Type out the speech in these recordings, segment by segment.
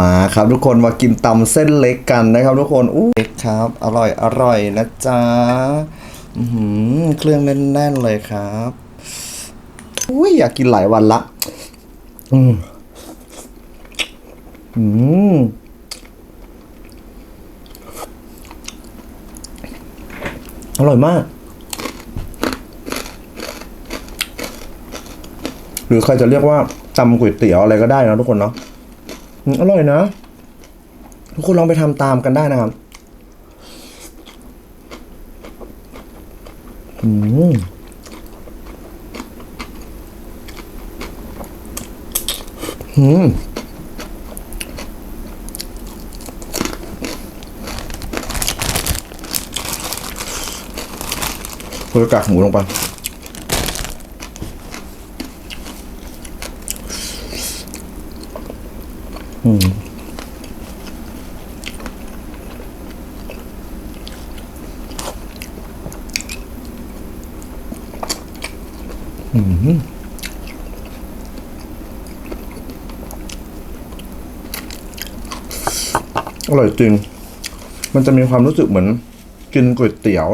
มาครับทุกคนมากินตำเส้นเล็กกันนะครับ ทุกคนอู้เล็กครับ อร่อยอร่อยนะจ๊ะเครื่องแน่นๆเลยครับอุ้ยอยากกินหลายวันละ อืมอืมอร่อยมาก หรือใครจะเรียกว่าตำก๋วยเตี๋ยวอะไรก็ได้นะทุกคนเนาะ อร่อยนะ ทุกคนลองไปทำตามกันได้นะครับอืมอืมเพื่อกากหมูลงไป อร่อยจริง มันจะมีความรู้สึกเหมือน กินก๋วยเตี๋ยว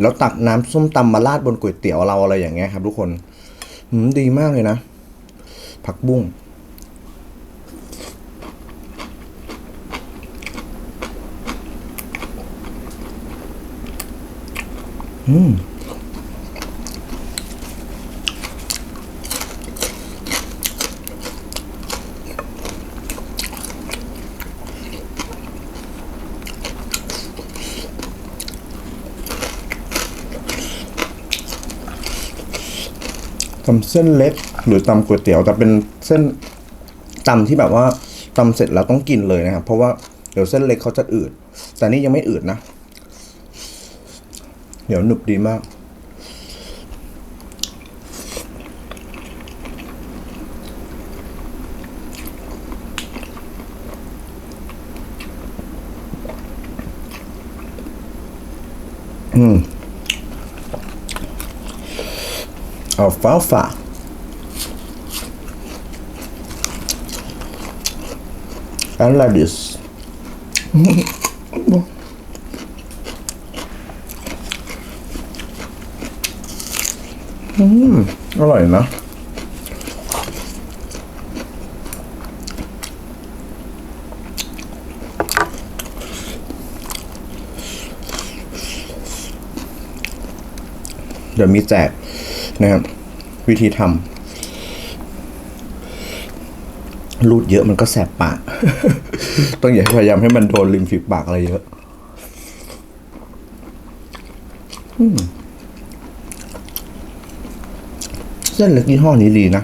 แล้วตักน้ำส้มตำมาราดบนก๋วยเตี๋ยวเราอะไรอย่างเงี้ยครับทุกคนอืมดีมากเลยนะ ผักบุ้งอืม ตำเส้นเล็ก หรือตำก๋วยเตี๋ยวแต่เป็นเส้นตำที่แบบว่าตำเสร็จแล้วต้องกินเลยนะครับ เพราะว่าเดี๋ยวเส้นเล็กเขาจะอืด แต่นี่ยังไม่อืดนะ เดี๋ยวหนึบดีมากอืม alfalfa and lettuce อืมอร่อยนะ เดี๋ยวมีแจกนะครับวิธีทำรูดเยอะมันก็แสบปาก ต้องอย่าพยายามให้มันโดนริมฝีปากอะไรเยอะอเส้นเล็กยี่ห้อนี้ดีนะ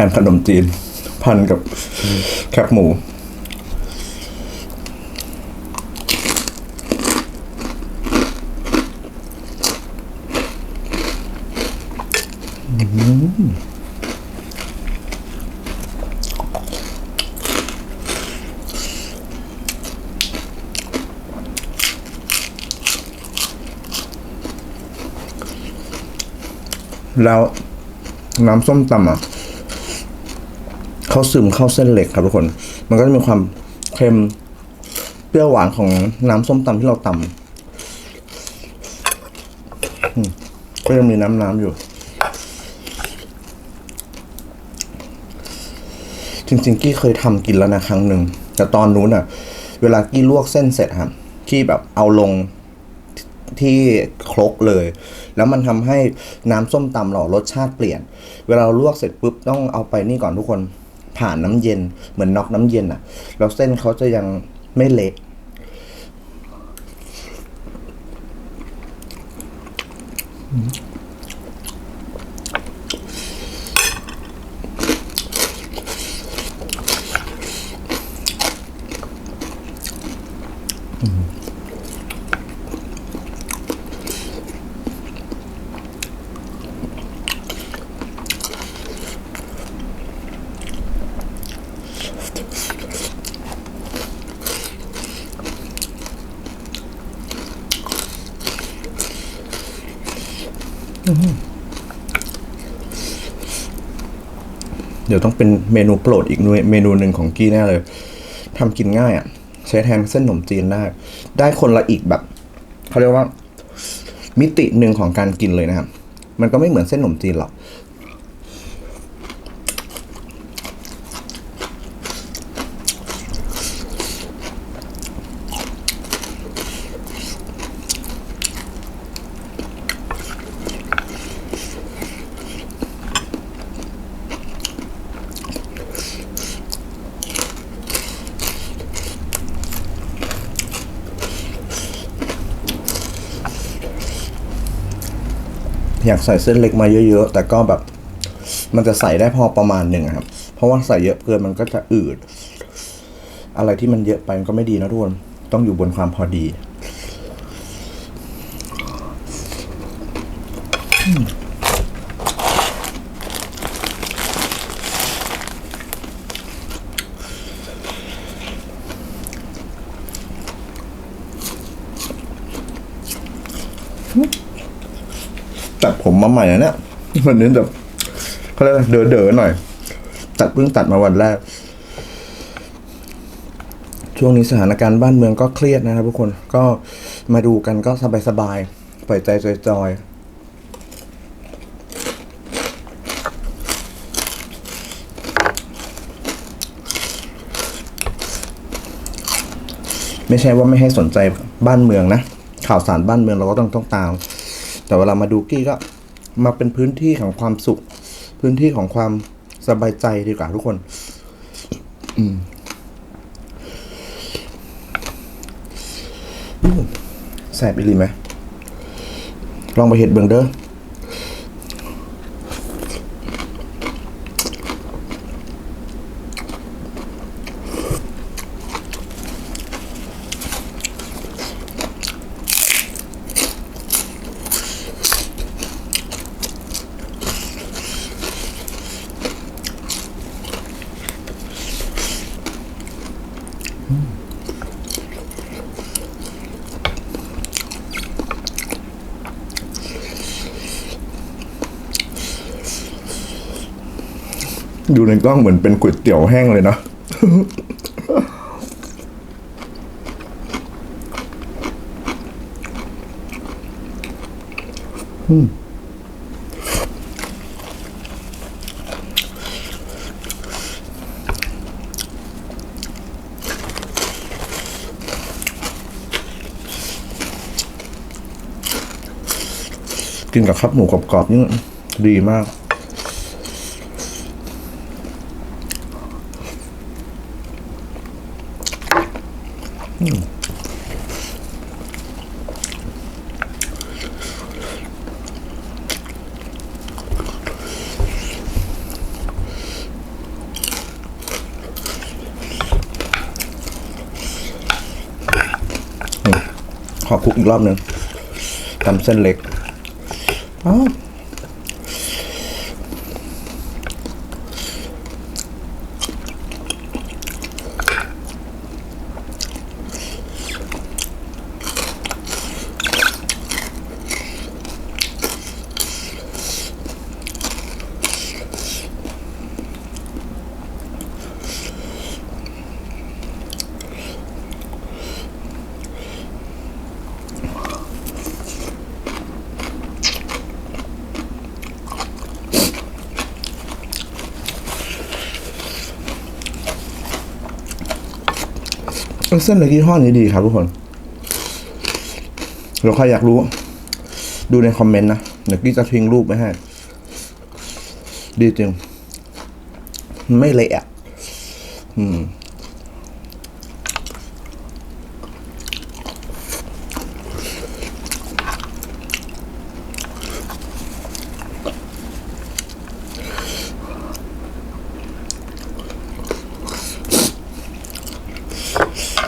แทนขนมจีน พันกับแคบหมู แล้วน้ำส้มตำอะ เขาซึมเข้าเส้นเหล็กครับทุกคน มันก็จะมีความเค็มเปรี้ยวหวานของน้ำส้มตำที่เราตำก็ยังมีน้ำน้ำอยู่ จริงๆ กี้เคยทำกินแล้วนะครั้งหนึ่ง แต่ตอนนู้นอะ เวลากี้ลวกเส้นเสร็จครับกี้แบบเอาลงที่ครกเลย แล้วมันทำให้น้ำส้มตำเรารสชาติเปลี่ยน เวลาเราลวกเสร็จปุ๊บต้องเอาไปนี่ก่อนทุกคน ผ่านน้ำเย็นเหมือนน็อกน้ำเย็นอะ่ะ แล้วเส้นเขาจะยังไม่เละอ เดี๋ยวต้องเป็นเมนูโปรดอีกเมนูหนึ่งของกี้แน่เลยทำกินง่ายอะ่ะ ใช้แทนเส้นขนมจีนได้ ได้คนละอีกแบบเขาเรียกว่า มิติหนึ่งของการกินเลยนะครับ มันก็ไม่เหมือนเส้นขนมจีนหรอก อยากใส่เส้นเล็กมาเยอะ ๆ แต่ก็แบบ มันจะใส่ได้พอประมาณหนึ่งครับ เพราะว่าใส่เยอะเกินมันก็จะอืด อะไรที่มันเยอะไปมันก็ไม่ดีนะทุกคนต้องอยู่บนความพอดี ตัดผมมาใหม่นะเนี่ยวันเนี้แบบเขาเรียกเด๋อเด๋อหน่อย ตัดเพิ่งตัดมาวันแรก ช่วงนี้สถานการณ์บ้านเมืองก็เครียดนะครับทุกคนก็มาดูกันก็สบายๆปล่อยใจจอยไม่ใช่ว่าไม่ให้สนใจบ้านเมืองนะ ข่าวสารบ้านเมืองเราก็ต้องต้องตาม แต่เวลามาดูกี้ก็มาเป็นพื้นที่ของความสุข พื้นที่ของความสบายใจดีกว่าทุกคน อืมแสบอีหลีไหมลองไปเห็ดเบิงเด้อ ดูในกล้องเหมือนเป็นก๋วยเตี๋ยวแห้งเลยเนาะ กินกับข้าวหมูกรอบๆนี่ดีมาก ขอคลุกอีกรอบหนึ่งทำเส้นเล็ก อ้ เส้นเล็กยี่ห้อนี้ดีครับทุกคนเราใครอยากรู้ ดูในคอมเมนต์นะเดี๋ยวกี้จะทิ้งรูปไว้ให้ ดีจริง ไม่เละอะ อืม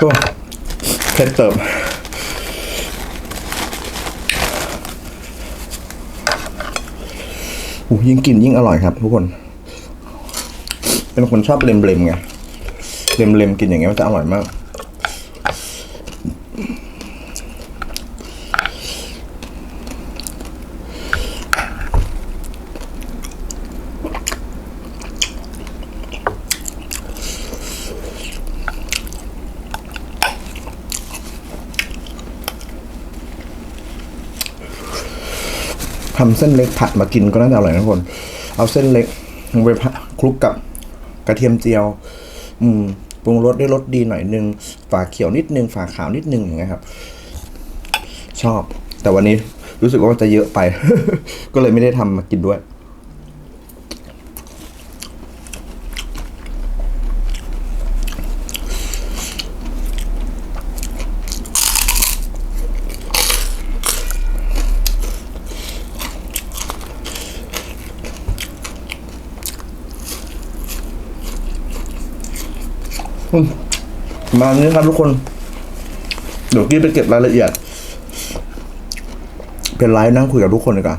ก็เผ็ดเติมโอ้ยิ่งกินยิ่งอร่อยครับทุกคน เป็นคนชอบเล็มๆไง เล็มๆกินอย่างเงี้ยมันจะอร่อยมาก ทำเส้นเล็กผัดมากินก็น่าจะอร่อยนะทุกคน เอาเส้นเล็กลงไปผัดคลุกกับกระเทียมเจียว อืมปรุงรสด้วยรสดีหน่อยนึง ฝาเขียวนิดนึง ฝาขาวนิดนึงอย่างเงี้ยครับ ชอบ แต่วันนี้รู้สึกว่ามันจะเยอะไป ก็เลยไม่ได้ทำมากินด้วย มานี้ครับทุกคน เดี๋ยวกี้ไปเก็บรายละเอียด เป็นไลฟ์นั่งคุยกับทุกคนดีกว่า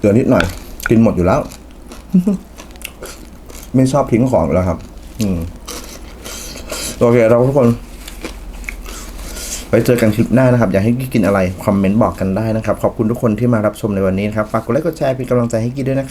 เดี๋ยวนิดหน่อย กินหมดอยู่แล้ว ไม่ชอบทิ้งของอยู่แล้วครับ อืมโอเคเราทุกคนไว้เจอกันคลิปหน้านะครับ อยากให้กี้กินอะไร คอมเมนต์บอกกันได้นะครับ ขอบคุณทุกคนที่มารับชมในวันนี้นะครับฝากกดไลค์กดแชร์เป็นกำลังใจให้กี้ด้วยนะครับ